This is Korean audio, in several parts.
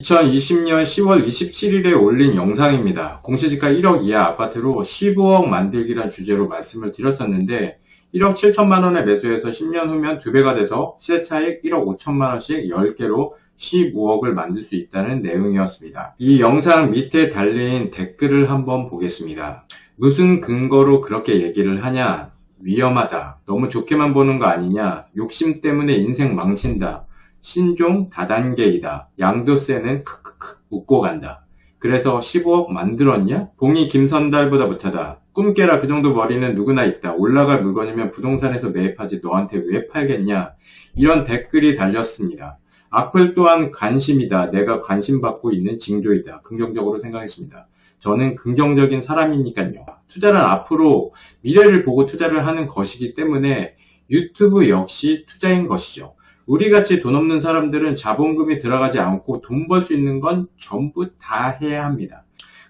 2020년 10월 27일에 올린 영상입니다. 공시지가 1억 이하 아파트로 15억 만들기란 주제로 말씀을 드렸었는데 1억 7천만 원에 매수해서 10년 후면 2배가 돼서 시세차익 1억 5천만 원씩 10개로 15억을 만들 수 있다는 내용이었습니다. 이 영상 밑에 달린 댓글을 한번 보겠습니다. 무슨 근거로 그렇게 얘기를 하냐? 위험하다. 너무 좋게만 보는 거 아니냐? 욕심 때문에 인생 망친다. 신종 다단계이다. 양도세는 크크크 웃고 간다. 그래서 15억 만들었냐? 봉이 김선달보다 못하다. 꿈 깨라 그 정도 머리는 누구나 있다. 올라갈 물건이면 부동산에서 매입하지 너한테 왜 팔겠냐? 이런 댓글이 달렸습니다. 악플 또한 관심이다. 내가 관심받고 있는 징조이다. 긍정적으로 생각했습니다. 저는 긍정적인 사람이니까요. 투자는 앞으로 미래를 보고 투자를 하는 것이기 때문에 유튜브 역시 투자인 것이죠. 우리 같이 돈 없는 사람들은 자본금이 들어가지 않고 돈 벌 수 있는 건 전부 다 해야 합니다.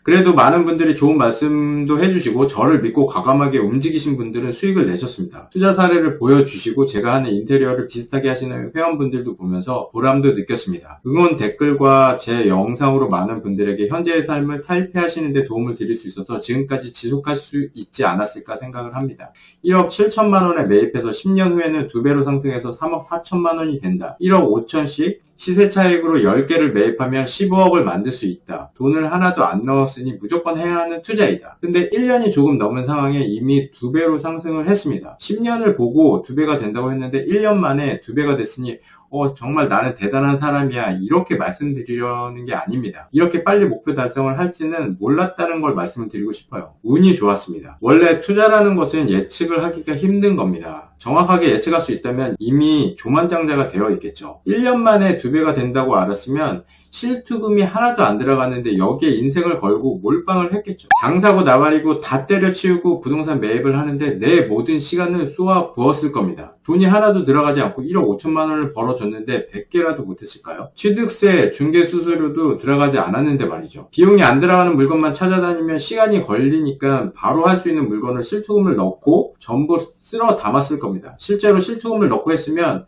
그래도 많은 분들이 좋은 말씀도 해주시고 저를 믿고 과감하게 움직이신 분들은 수익을 내셨습니다. 투자 사례를 보여주시고 제가 하는 인테리어를 비슷하게 하시는 회원분들도 보면서 보람도 느꼈습니다. 응원 댓글과 제 영상으로 많은 분들에게 현재의 삶을 살피하시는데 도움을 드릴 수 있어서 지금까지 지속할 수 있지 않았을까 생각을 합니다. 1억 7천만 원에 매입해서 10년 후에는 두 배로 상승해서 3억 4천만 원이 된다. 1억 5천씩 시세 차익으로 10개를 매입하면 15억을 만들 수 있다. 돈을 하나도 안 넣었 으니 무조건 해야 하는 투자이다. 근데 1년이 조금 넘은 상황에 이미 두 배로 상승을 했습니다. 10년을 보고 두 배가 된다고 했는데 1년 만에 두 배가 됐으니 어, 정말 나는 대단한 사람이야. 이렇게 말씀드리려는 게 아닙니다. 이렇게 빨리 목표 달성을 할지는 몰랐다는 걸 말씀을 드리고 싶어요. 운이 좋았습니다. 원래 투자라는 것은 예측을 하기가 힘든 겁니다. 정확하게 예측할 수 있다면 이미 조만장자가 되어 있겠죠. 1년 만에 두 배가 된다고 알았으면 실투금이 하나도 안 들어갔는데 여기에 인생을 걸고 몰빵을 했겠죠. 장사고 나발이고 다 때려치우고 부동산 매입을 하는데 내 모든 시간을 쏘아 부었을 겁니다. 돈이 하나도 들어가지 않고 1억 5천만 원을 벌어줬는데 100개라도 못했을까요? 취득세, 중개수수료도 들어가지 않았는데 말이죠. 비용이 안 들어가는 물건만 찾아다니면 시간이 걸리니까 바로 할 수 있는 물건을 실투금을 넣고 전부 쓸어 담았을 겁니다. 실제로 실투금을 넣고 했으면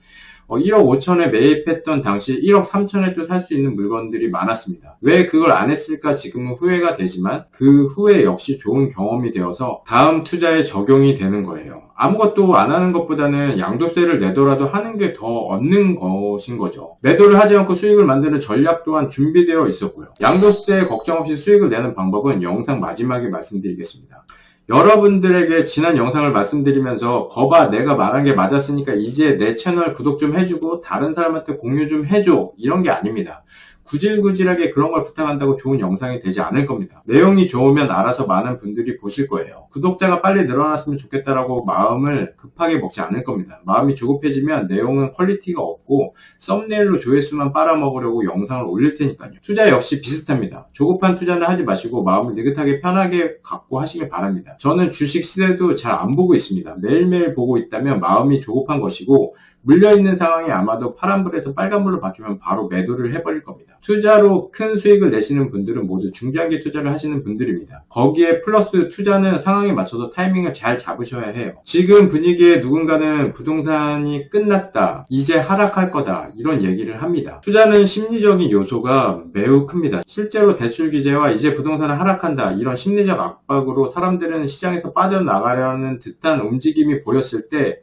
1억 5천에 매입했던 당시 1억 3천에도 살 수 있는 물건들이 많았습니다. 왜 그걸 안 했을까 지금은 후회가 되지만 그 후에 역시 좋은 경험이 되어서 다음 투자에 적용이 되는 거예요. 아무것도 안 하는 것보다는 양도세를 내더라도 하는 게 더 얻는 것인 거죠. 매도를 하지 않고 수익을 만드는 전략 또한 준비되어 있었고요. 양도세 걱정 없이 수익을 내는 방법은 영상 마지막에 말씀드리겠습니다. 여러분들에게 지난 영상을 말씀드리면서 거봐 내가 말한 게 맞았으니까 이제 내 채널 구독 좀 해주고 다른 사람한테 공유 좀 해줘 이런 게 아닙니다. 구질구질하게 그런 걸 부탁한다고 좋은 영상이 되지 않을 겁니다. 내용이 좋으면 알아서 많은 분들이 보실 거예요. 구독자가 빨리 늘어났으면 좋겠다라고 마음을 급하게 먹지 않을 겁니다. 마음이 조급해지면 내용은 퀄리티가 없고 썸네일로 조회수만 빨아먹으려고 영상을 올릴 테니까요. 투자 역시 비슷합니다. 조급한 투자는 하지 마시고 마음을 느긋하게 편하게 갖고 하시길 바랍니다. 저는 주식 시세도 잘 안 보고 있습니다. 매일매일 보고 있다면 마음이 조급한 것이고 물려있는 상황이 아마도 파란불에서 빨간불로 바뀌면 바로 매도를 해버릴 겁니다. 투자로 큰 수익을 내시는 분들은 모두 중장기 투자를 하시는 분들입니다. 거기에 플러스 투자는 상황에 맞춰서 타이밍을 잘 잡으셔야 해요. 지금 분위기에 누군가는 부동산이 끝났다, 이제 하락할 거다, 이런 얘기를 합니다. 투자는 심리적인 요소가 매우 큽니다. 실제로 대출 규제와 이제 부동산은 하락한다, 이런 심리적 압박으로 사람들은 시장에서 빠져나가려는 듯한 움직임이 보였을 때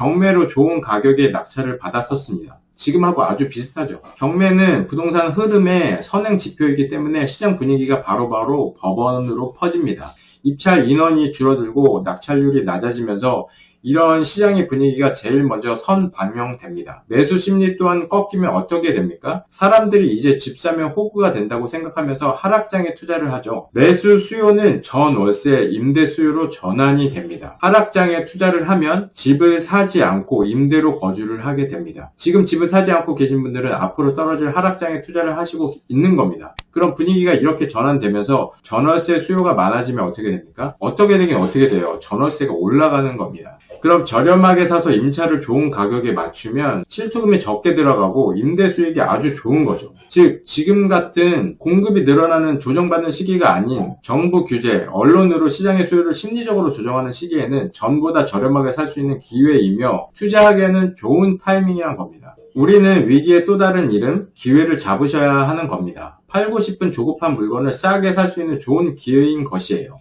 경매로 좋은 가격에 낙찰을 받았었습니다. 지금하고 아주 비슷하죠. 경매는 부동산 흐름의 선행 지표이기 때문에 시장 분위기가 바로바로 법원으로 퍼집니다. 입찰 인원이 줄어들고 낙찰률이 낮아지면서 이런 시장의 분위기가 제일 먼저 선 반영됩니다. 매수 심리 또한 꺾이면 어떻게 됩니까? 사람들이 이제 집 사면 호구가 된다고 생각하면서 하락장에 투자를 하죠. 매수 수요는 전 월세 임대 수요로 전환이 됩니다. 하락장에 투자를 하면 집을 사지 않고 임대로 거주를 하게 됩니다. 지금 집을 사지 않고 계신 분들은 앞으로 떨어질 하락장에 투자를 하시고 있는 겁니다. 그럼 분위기가 이렇게 전환되면서 전월세 수요가 많아지면 어떻게 됩니까? 어떻게 되긴 어떻게 돼요? 전월세가 올라가는 겁니다. 그럼 저렴하게 사서 임차를 좋은 가격에 맞추면 실투금이 적게 들어가고 임대 수익이 아주 좋은 거죠. 즉 지금 같은 공급이 늘어나는 조정받는 시기가 아닌 정부 규제, 언론으로 시장의 수요를 심리적으로 조정하는 시기에는 전보다 저렴하게 살 수 있는 기회이며 투자하기에는 좋은 타이밍이란 겁니다. 우리는 위기의 또 다른 이름, 기회를 잡으셔야 하는 겁니다. 팔고 싶은 조급한 물건을 싸게 살 수 있는 좋은 기회인 것이에요.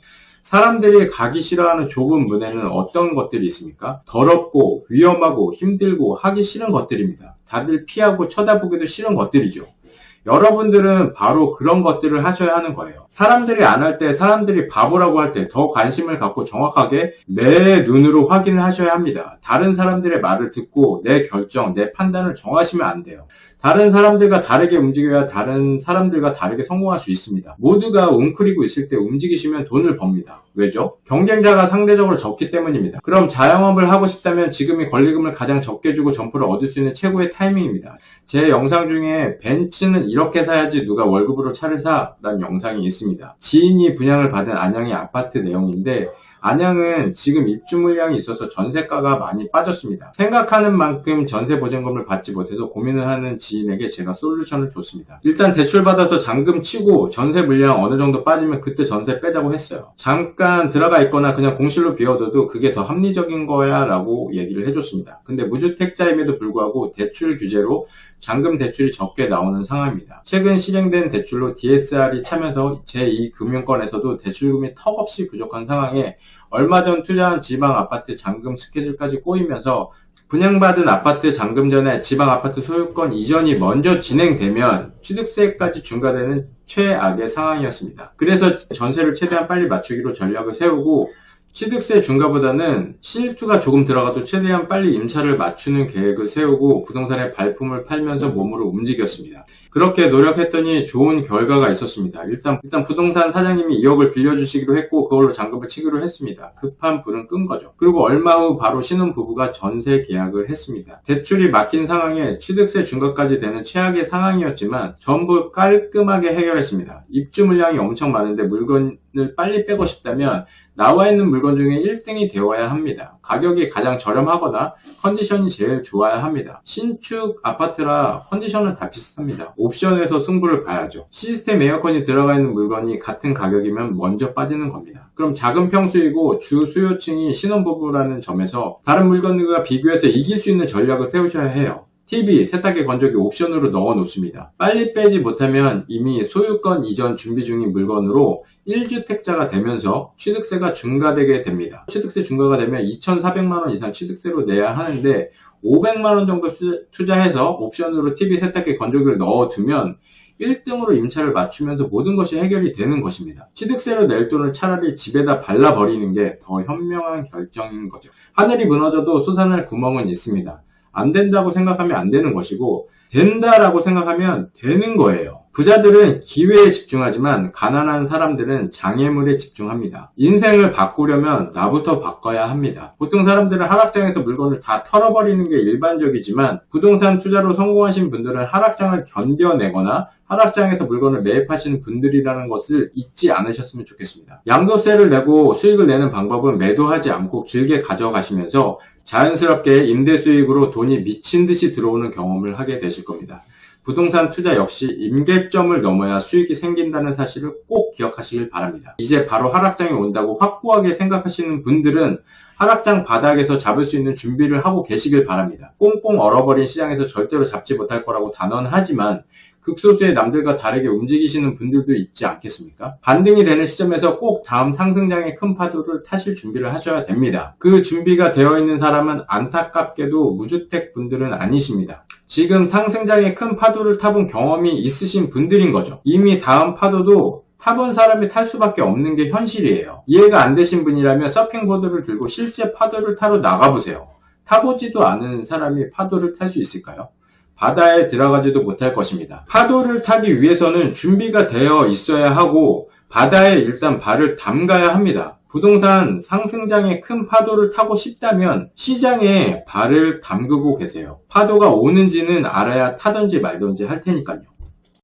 사람들이 가기 싫어하는 좁은 문에는 어떤 것들이 있습니까? 더럽고 위험하고 힘들고 하기 싫은 것들입니다. 다들 피하고 쳐다보기도 싫은 것들이죠. 여러분들은 바로 그런 것들을 하셔야 하는 거예요. 사람들이 안 할 때, 사람들이 바보라고 할 때 더 관심을 갖고 정확하게 내 눈으로 확인을 하셔야 합니다. 다른 사람들의 말을 듣고 내 결정, 내 판단을 정하시면 안 돼요. 다른 사람들과 다르게 움직여야 다른 사람들과 다르게 성공할 수 있습니다. 모두가 웅크리고 있을 때 움직이시면 돈을 법니다. 왜죠? 경쟁자가 상대적으로 적기 때문입니다. 그럼 자영업을 하고 싶다면 지금이 권리금을 가장 적게 주고 점포를 얻을 수 있는 최고의 타이밍입니다. 제 영상 중에 벤츠는 이렇게 사야지 누가 월급으로 차를 사? 라는 영상이 있습니다. 지인이 분양을 받은 안양의 아파트 내용인데 안양은 지금 입주 물량이 있어서 전세가가 많이 빠졌습니다. 생각하는 만큼 전세 보증금을 받지 못해서 고민을 하는 지인에게 제가 솔루션을 줬습니다. 일단 대출 받아서 잔금 치고 전세 물량 어느 정도 빠지면 그때 전세 빼자고 했어요. 잠깐 들어가 있거나 그냥 공실로 비워둬도 그게 더 합리적인 거야 라고 얘기를 해줬습니다. 근데 무주택자임에도 불구하고 대출 규제로 잔금 대출이 적게 나오는 상황입니다. 최근 실행된 대출로 DSR이 차면서 제2금융권에서도 대출금이 턱없이 부족한 상황에 얼마 전 투자한 지방 아파트 잔금 스케줄까지 꼬이면서 분양받은 아파트 잔금 전에 지방 아파트 소유권 이전이 먼저 진행되면 취득세까지 중과되는 최악의 상황이었습니다. 그래서 전세를 최대한 빨리 맞추기로 전략을 세우고 취득세 중과보다는 실투가 조금 들어가도 최대한 빨리 임차를 맞추는 계획을 세우고 부동산의 발품을 팔면서 몸으로 움직였습니다. 그렇게 노력했더니 좋은 결과가 있었습니다. 일단, 일단 부동산 사장님이 2억을 빌려주시기로 했고 그걸로 잔금을 치기로 했습니다. 급한 불은 끈 거죠. 그리고 얼마 후 바로 신혼부부가 전세 계약을 했습니다. 대출이 막힌 상황에 취득세 중과까지 되는 최악의 상황이었지만 전부 깔끔하게 해결했습니다. 입주 물량이 엄청 많은데 물건을 빨리 빼고 싶다면 나와 있는 물건 중에 1등이 되어야 합니다. 가격이 가장 저렴하거나 컨디션이 제일 좋아야 합니다. 신축 아파트라 컨디션은 다 비슷합니다. 옵션에서 승부를 봐야죠. 시스템 에어컨이 들어가 있는 물건이 같은 가격이면 먼저 빠지는 겁니다. 그럼 작은 평수이고 주 수요층이 신혼부부라는 점에서 다른 물건들과 비교해서 이길 수 있는 전략을 세우셔야 해요. TV, 세탁기, 건조기 옵션으로 넣어 놓습니다. 빨리 빼지 못하면 이미 소유권 이전 준비 중인 물건으로 1주택자가 되면서 취득세가 중과되게 됩니다. 취득세 중과가 되면 2,400만 원 이상 취득세로 내야 하는데 500만 원 정도 투자해서 옵션으로 TV, 세탁기, 건조기를 넣어두면 1등으로 임차를 맞추면서 모든 것이 해결이 되는 것입니다. 취득세를 낼 돈을 차라리 집에다 발라버리는 게 더 현명한 결정인 거죠. 하늘이 무너져도 솟아날 구멍은 있습니다. 안 된다고 생각하면 안 되는 것이고 된다라고 생각하면 되는 거예요. 부자들은 기회에 집중하지만 가난한 사람들은 장애물에 집중합니다. 인생을 바꾸려면 나부터 바꿔야 합니다. 보통 사람들은 하락장에서 물건을 다 털어버리는 게 일반적이지만 부동산 투자로 성공하신 분들은 하락장을 견뎌내거나 하락장에서 물건을 매입하시는 분들이라는 것을 잊지 않으셨으면 좋겠습니다. 양도세를 내고 수익을 내는 방법은 매도하지 않고 길게 가져가시면서 자연스럽게 임대 수익으로 돈이 미친 듯이 들어오는 경험을 하게 되실 겁니다. 부동산 투자 역시 임계점을 넘어야 수익이 생긴다는 사실을 꼭 기억하시길 바랍니다. 이제 바로 하락장이 온다고 확고하게 생각하시는 분들은 하락장 바닥에서 잡을 수 있는 준비를 하고 계시길 바랍니다. 꽁꽁 얼어버린 시장에서 절대로 잡지 못할 거라고 단언하지만 극소수의 남들과 다르게 움직이시는 분들도 있지 않겠습니까? 반등이 되는 시점에서 꼭 다음 상승장의 큰 파도를 타실 준비를 하셔야 됩니다. 그 준비가 되어 있는 사람은 안타깝게도 무주택 분들은 아니십니다. 지금 상승장의 큰 파도를 타본 경험이 있으신 분들인 거죠. 이미 다음 파도도 타본 사람이 탈 수밖에 없는 게 현실이에요. 이해가 안 되신 분이라면 서핑보드를 들고 실제 파도를 타러 나가보세요. 타보지도 않은 사람이 파도를 탈 수 있을까요? 바다에 들어가지도 못할 것입니다. 파도를 타기 위해서는 준비가 되어 있어야 하고 바다에 일단 발을 담가야 합니다. 부동산 상승장의 큰 파도를 타고 싶다면 시장에 발을 담그고 계세요. 파도가 오는지는 알아야 타든지 말든지 할 테니까요.